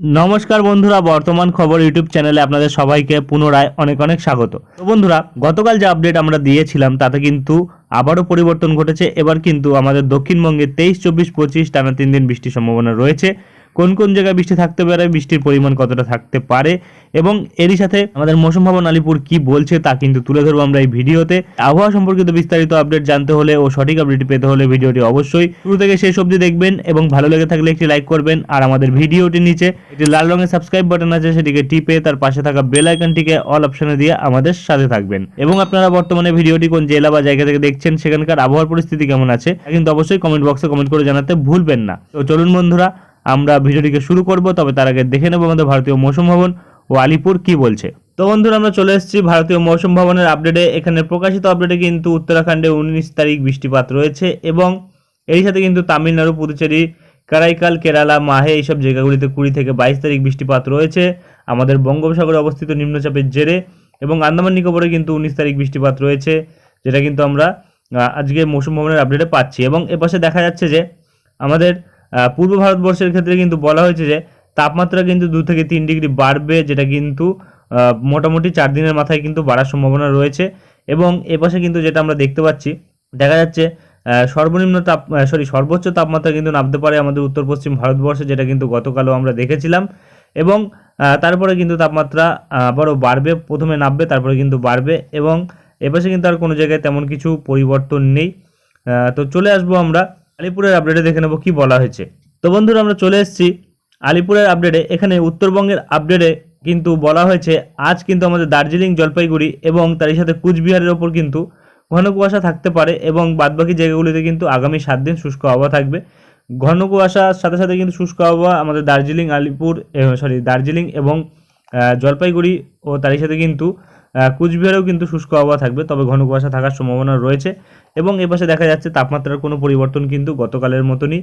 নমস্কার বন্ধুরা, বর্তমান খবর ইউটিউব চ্যানেলে আপনাদের সবাইকে পুনরায় অনেক অনেক স্বাগত। তো বন্ধুরা, গতকাল যে আপডেট আমরা দিয়েছিলাম, তাতে কিন্তু আবারও পরিবর্তন ঘটেছে। এবার কিন্তু আমাদের দক্ষিণবঙ্গে তেইশ, চব্বিশ, পঁচিশ টানা তিন দিন বৃষ্টির সম্ভাবনা রয়েছে। কোন কোন জায়গায় বৃষ্টি থাকতে পারে, বৃষ্টির পরিমাণ কতটা থাকতে পারে এবং এরই সাথে আমাদের মৌসুম ভবন আলিপুর কি বলছে তা কিন্তু তুলে ধরবো আমরা এই ভিডিওতে। আবহাওয়া সম্পর্কিত বিস্তারিত আপডেট জানতে হলে ও সঠিক আপডেট পেতে হলে ভিডিওটি অবশ্যই শুরু থেকে শেষ অবধি দেখবেন এবং ভালো লেগে থাকলে একটি লাইক করবেন আর আমাদের ভিডিওটির নিচে একটি লাল রঙের সাবস্ক্রাইব বাটন আছে, সেটিকে টিপে তার পাশে থাকা বেল আইকনটিকে অল অপশনে দিয়ে আমাদের সাথে থাকবেন। এবং আপনারা বর্তমানে ভিডিওটি কোন জেলা বা জায়গা থেকে দেখছেন, সেখানকার আবহাওয়ার পরিস্থিতি কেমন আছে কিন্তু অবশ্যই কমেন্ট বক্সে কমেন্ট করে জানাতে ভুলবেন না। তো চলুন বন্ধুরা আমরা ভিডিওটিকে শুরু করব, তবে তার আগে দেখে নেব আমাদের ভারতীয় মৌসুম ভবন ও আলিপুর কি বলছে। তো বন্ধুরা, আমরা চলে এসেছি ভারতীয় মৌসুম ভবনের আপডেটে। এখানে প্রকাশিত আপডেটে কিন্তু উত্তরাখণ্ডে উনিশ তারিখ বৃষ্টিপাত রয়েছে এবং এর সাথে কিন্তু তামিলনাড়ু, পুদুচেরি, কারাইকাল, কেরালা, মাহে এইসব জায়গাগুলিতে কুড়ি থেকে বাইশ তারিখ বৃষ্টিপাত রয়েছে। আমাদের বঙ্গোপসাগরে অবস্থিত নিম্নচাপের জেরে এবং আন্দামান নিকোবরে কিন্তু উনিশ তারিখ বৃষ্টিপাত রয়েছে, যেটা কিন্তু আমরা আজকে মৌসুম ভবনের আপডেটে পাচ্ছি। এবং এপাশে দেখা যাচ্ছে যে আমাদের পূর্ব ভারতবর্ষের ক্ষেত্রে কিন্তু বলা হয়েছে যে তাপমাত্রা কিন্তু দু থেকে তিন ডিগ্রি বাড়বে, যেটা কিন্তু মোটামুটি চার দিনের মাথায় কিন্তু বাড়ার সম্ভাবনা রয়েছে। এবং এপাশে কিন্তু যেটা আমরা দেখতে পাচ্ছি, দেখা যাচ্ছে সর্বনিম্ন তাপ সরি সর্বোচ্চ তাপমাত্রা কিন্তু নামতে পারে আমাদের উত্তর পশ্চিম ভারতবর্ষে, যেটা কিন্তু গতকালও আমরা দেখেছিলাম। এবং তারপরে কিন্তু তাপমাত্রা আবারও বাড়বে, প্রথমে নামবে, তারপরে কিন্তু বাড়বে। এবং এপাশে কিন্তু আর কোনো জায়গায় তেমন কিছু পরিবর্তন নেই। তো চলে আসব আমরা আলিপুরের আপডেটে দেখে নেব কি বলা হয়েছে। তো বন্ধুরা, আমরা চলে এসেছি আলিপুরের আপডেটে এখানে উত্তরবঙ্গের আপডেটে কিন্তু বলা হয়েছে, আজ কিন্তু আমাদের দার্জিলিং, জলপাইগুড়ি এবং তারই সাথে কুচবিহারের ওপর কিন্তু ঘন কুয়াশা থাকতে পারে এবং বাদবাকি জায়গাগুলিতে কিন্তু আগামী সাত দিন শুষ্ক আবহাওয়া থাকবে। ঘন কুয়াশার সাথে সাথে কিন্তু শুষ্ক আবহাওয়া আমাদের দার্জিলিং, আলিপুর সরি দার্জিলিং এবং জলপাইগুড়ি ও তারই সাথে কিন্তু কুচবিহারেও কিন্তু শুষ্ক আবহাওয়া থাকবে, তবে ঘন কুয়াশা থাকার সম্ভাবনা রয়েছে এবং এপাশে দেখা যাচ্ছে তাপমাত্রার কোনো পরিবর্তন কিন্তু গতকালের মতনই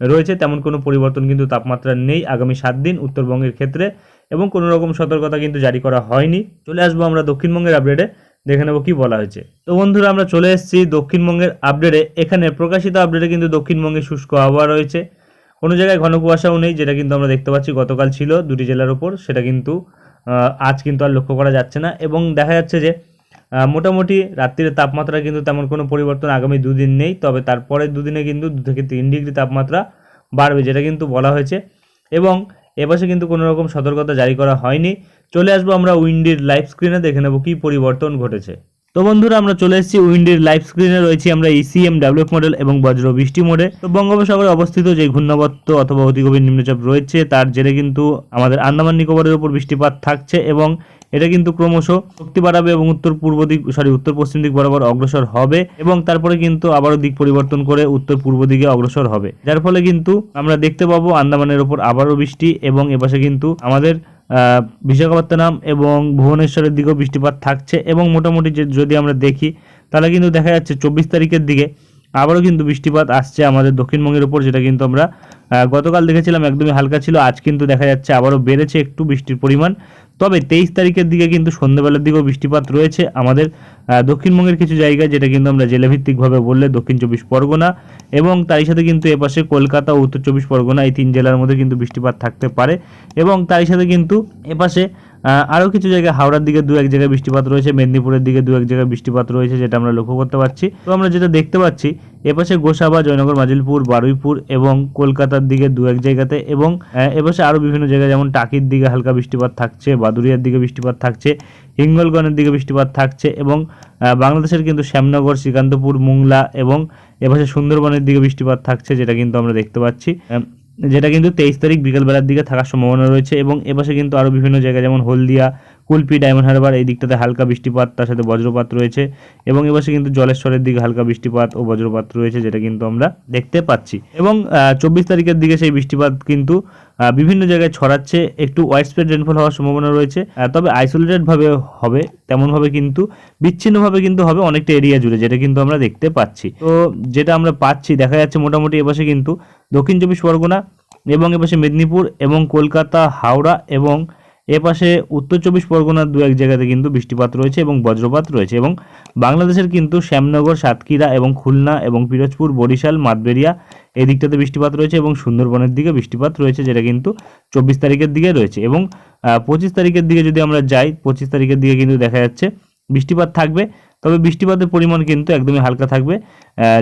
রয়েছে, তেমন কোনো পরিবর্তন কিন্তু তাপমাত্রা নেই আগামী সাত দিন উত্তরবঙ্গের ক্ষেত্রে এবং কোনো রকম সতর্কতা কিন্তু জারি করা হয়নি। চলে আসব আমরা দক্ষিণবঙ্গের আপডেটে দেখে নেব কি বলা হয়েছে। তো বন্ধুরা, আমরা চলে এসেছি দক্ষিণবঙ্গের আপডেটে এখানে প্রকাশিত আপডেটে কিন্তু দক্ষিণবঙ্গে শুষ্ক আবহাওয়া রয়েছে। কোনো জায়গায় ঘন কুয়াশাও নেই, যেটা কিন্তু আমরা দেখতে পাচ্ছি গতকাল ছিল দুটি জেলার ওপর সেটা কিন্তু আজ কিন্তু আর লক্ষ্য করা যাচ্ছে না। এবং দেখা যাচ্ছে যে মোটামুটি রাত্রির তাপমাত্রা কিন্তু তেমন কোনো পরিবর্তন আগামী দুদিন নেই, তবে তারপরের দুদিনে কিন্তু দু থেকে তিন ডিগ্রি তাপমাত্রা বাড়বে, যেটা কিন্তু বলা হয়েছে। এবং এবছর কিন্তু কোনো রকম সতর্কতা জারি করা হয়নি। চলে আসব আমরা উইন্ডির লাইভ স্ক্রিনে, দেখে নেব কী পরিবর্তন ঘটেছে। তো বন্ধুরা, আমরা চলে এসেছি উইন্ডের লাইভ স্ক্রিনে। রয়েছি আমরা ইসিএম ডাব্লিউএফ মডেল এবং বজ্র বৃষ্টি মোডে তো বঙ্গোপসাগরে অবস্থিত যে ঘূর্ণাবর্ত অথবা অতিগভীর নিম্নচাপ রয়েছে, তার জেরে কিন্তু আমাদের আন্দামান নিকোবরের উপর বৃষ্টিপাত থাকছে এবং এটা কিন্তু ক্রমশ শক্তি বাড়াবে এবং উত্তর পূর্ব দিক সরি উত্তর পশ্চিম দিক বরাবর অগ্রসর হবে এবং তারপরে কিন্তু আবারও দিক পরিবর্তন করে উত্তর পূর্ব দিকে অগ্রসর হবে। যার ফলে কিন্তু আমরা দেখতে পাবো আন্দামানের ওপর আবারও বৃষ্টি এবং এপাশে কিন্তু আমাদের বিশাখাপত্তনম এবং ভুবনেশ্বরের দিকেও বৃষ্টিপাত থাকছে এবং মোটামুটি যে- যদি আমরা দেখি, তাহলে কিন্তু দেখা যাচ্ছে চব্বিশ তারিখের দিকে আবারও কিন্তু বৃষ্টিপাত আসছে আমাদের দক্ষিণবঙ্গের উপর, যেটা কিন্তু আমরা গতকাল দেখেছিলাম একদমই হালকা ছিল, আজ কিন্তু দেখা যাচ্ছে আবারও বেড়েছে একটু বৃষ্টির পরিমাণ। তবে তেইশ তারিখের দিকে কিন্তু সন্ধ্যেবেলার দিকেও বৃষ্টিপাত রয়েছে। আমাদের দক্ষিণবঙ্গের কিছু জায়গা যেটা কিন্তু আমরা জেলাভিত্তিকভাবে বললে দক্ষিণ চব্বিশ পরগনা এবং তারই সাথে কিন্তু এপাশে কলকাতা ও উত্তর চব্বিশ পরগনা এই তিন জেলার মধ্যে কিন্তু বৃষ্টিপাত থাকতে পারে এবং তারই সাথে কিন্তু এপাশে আরও কিছু জায়গায় হাওড়ার দিকে দু এক জায়গায় বৃষ্টিপাত রয়েছে, মেদিনীপুরের দিকে দু এক জায়গায় বৃষ্টিপাত রয়েছে, যেটা আমরা লক্ষ্য করতে পারছি। তো আমরা যেটা দেখতে পাচ্ছি, এপাশে গোসাবা, জয়নগর, মাজিলপুর, বারুইপুর এবং কলকাতার দিকে দু এক জায়গাতে এবং এপাশে আরও বিভিন্ন জায়গায় যেমন টাকির দিকে হালকা বৃষ্টিপাত থাকছে বাদুরিয়ার দিকে বৃষ্টিপাত থাকছে, হিঙ্গলগঞ্জের দিকে বৃষ্টিপাত থাকছে এবং বাংলাদেশের কিন্তু শ্যামনগর, শ্রীকান্তপুর, মুংলা এবং এপাশে সুন্দরবনের দিকে বৃষ্টিপাত থাকছে, যেটা কিন্তু আমরা দেখতে পাচ্ছি। যেটা কিন্তু তেইশ তারিখ বিকেলবেলার দিকে থাকার সম্ভাবনা রয়েছে এবং এপাশে কিন্তু আরও বিভিন্ন জায়গায় যেমন হলদিয়া, কুলপি, ডায়মন্ড হারবার, এই দিকটাতে হালকা বৃষ্টিপাত, তার সাথে বজ্রপাত রয়েছে এবং এপাশে কিন্তু জলেশ্বরের দিকে হালকা বৃষ্টিপাত ও বজ্রপাত রয়েছে যেটা কিন্তু আমরা দেখতে পাচ্ছি। এবং চব্বিশ তারিখের দিকে সেই বৃষ্টিপাত কিন্তু বিভিন্ন জায়গায় ছড়াচ্ছে, একটু ওয়াইড স্প্রেড রেনফল হওয়ার সম্ভাবনা রয়েছে তবে আইসোলেটেডভাবে হবে তেমনভাবে কিন্তু বিচ্ছিন্নভাবে কিন্তু হবে অনেকটা এরিয়া জুড়ে, যেটা কিন্তু আমরা দেখতে পাচ্ছি। তো যেটা আমরা পাচ্ছি, দেখা যাচ্ছে মোটামুটি এপাশে কিন্তু দক্ষিণ চব্বিশ পরগনা এবং এপাশে মেদিনীপুর এবং কলকাতা, হাওড়া এবং এ পাশে উত্তর চব্বিশ পরগনার দু এক জায়গাতে কিন্তু বৃষ্টিপাত রয়েছে এবং বজ্রপাত রয়েছে এবং বাংলাদেশের কিন্তু শ্যামনগর, সাতক্ষীরা এবং খুলনা এবং পিরোজপুর, বরিশাল, মাতবেরিয়া এই দিকটাতে বৃষ্টিপাত রয়েছে এবং সুন্দরবনের দিকে বৃষ্টিপাত রয়েছে যেটা কিন্তু চব্বিশ তারিখের দিকে রয়েছে এবং পঁচিশ তারিখের দিকে যদি আমরা যাই, পঁচিশ তারিখের দিকে কিন্তু দেখা যাচ্ছে বৃষ্টিপাত থাকবে। তবে বৃষ্টিপাতের পরিমাণ কিন্তু একদমই হালকা থাকবে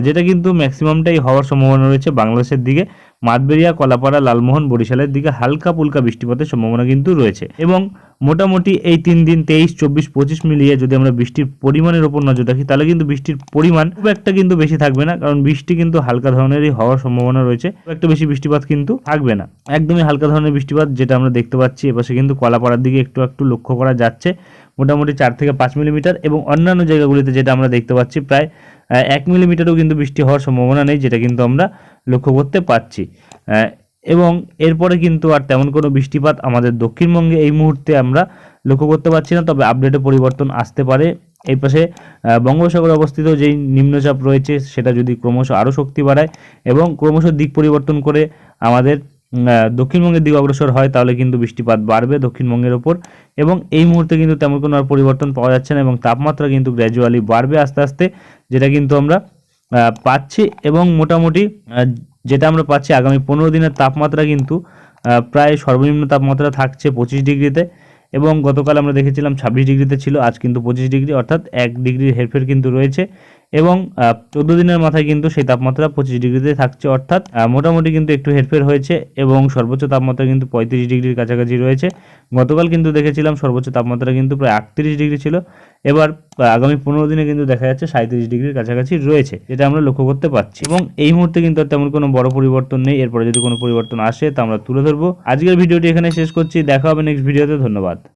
যেটা কিন্তু ম্যাক্সিমামটাই হওয়ার সম্ভাবনা রয়েছে বাংলাদেশের দিকে। মাতবেরিয়া, কলাপাড়া, লালমোহন, বরিশালের দিকে হালকা পুলকা বৃষ্টিপাতের সম্ভাবনা কিন্তু রয়েছে। এবং মোটামুটি এই তিন দিন, তেইশ, চব্বিশ, পঁচিশ মিলিয়ে যদি আমরা বৃষ্টির পরিমাণের ওপর নজর রাখি, তাহলে কিন্তু বৃষ্টির পরিমাণ খুব একটা কিন্তু বেশি থাকবে না, কারণ বৃষ্টি কিন্তু হালকা ধরনেরই হওয়ার সম্ভাবনা রয়েছে। খুব একটা বেশি বৃষ্টিপাত কিন্তু থাকবে না। একদমই হালকা ধরনের বৃষ্টিপাত যেটা আমরা দেখতে পাচ্ছি, এপাশে কিন্তু কলাপাড়ার দিকে একটু একটু লক্ষ্য করা যাচ্ছে। মোটামুটি চার থেকে পাঁচ মিলিমিটার এবং অন্যান্য জায়গাগুলিতে যেটা আমরা দেখতে পাচ্ছি, প্রায় এক মিলিমিটারও কিন্তু বৃষ্টি হওয়ার সম্ভাবনা নেই, যেটা কিন্তু আমরা লক্ষ্য করতে পারছি। এবং এরপরে কিন্তু আর তেমন কোনো বৃষ্টিপাত আমাদের দক্ষিণবঙ্গে এই মুহূর্তে আমরা লক্ষ্য করতে পারছি না, তবে আপডেটে পরিবর্তন আসতে পারে। এই পাশে বঙ্গোপসাগরে অবস্থিত যেই নিম্নচাপ রয়েছে, সেটা যদি ক্রমশ আরও শক্তি বাড়ায় এবং ক্রমশ দিক পরিবর্তন করে আমাদের দক্ষিণবঙ্গের দিকে অগ্রসর হয়, তাহলে কিন্তু বৃষ্টিপাত বাড়বে দক্ষিণবঙ্গের ওপর। এবং এই মুহূর্তে কিন্তু তেমন কোনো আর পরিবর্তন পাওয়া যাচ্ছে না এবং তাপমাত্রা কিন্তু গ্র্যাজুয়ালি বাড়বে আস্তে আস্তে, যেটা কিন্তু আমরা পাচ্ছি এবং মোটামুটি যেটা আমরা পাচ্ছি আগামী পনেরো দিনের তাপমাত্রা কিন্তু প্রায় সর্বনিম্ন তাপমাত্রা থাকছে পঁচিশ ডিগ্রিতে এবং গতকাল আমরা দেখেছিলাম ছাব্বিশ ডিগ্রিতে ছিল, আজ কিন্তু পঁচিশ ডিগ্রি, অর্থাৎ এক ডিগ্রির হেরফের কিন্তু রয়েছে। এবং চোদ্দ দিনের মাথায় কিন্তু সেই তাপমাত্রা পঁচিশ ডিগ্রিতে থাকছে, অর্থাৎ মোটামুটি কিন্তু একটু হেরফের হয়েছে এবং সর্বোচ্চ তাপমাত্রা কিন্তু পঁয়ত্রিশ ডিগ্রির কাছাকাছি রয়েছে। গতকাল কিন্তু দেখেছিলাম সর্বোচ্চ তাপমাত্রা কিন্তু প্রায় আটত্রিশ ডিগ্রি ছিল। এবার আগামী পনেরো দিনে কিন্তু দেখা যাচ্ছে সাঁত্রিশ ডিগ্রির কাছাকাছি রয়েছে, যেটা আমরা লক্ষ্য করতে পারছি। এবং এই মুহূর্তে কিন্তু আর তেমন কোনো বড় পরিবর্তন নেই। এরপরে যদি কোনো পরিবর্তন আসে, তা আমরা তুলে ধরবো। আজকের ভিডিওটি এখানে শেষ করছি। দেখা হবে নেক্সট ভিডিওতে ধন্যবাদ।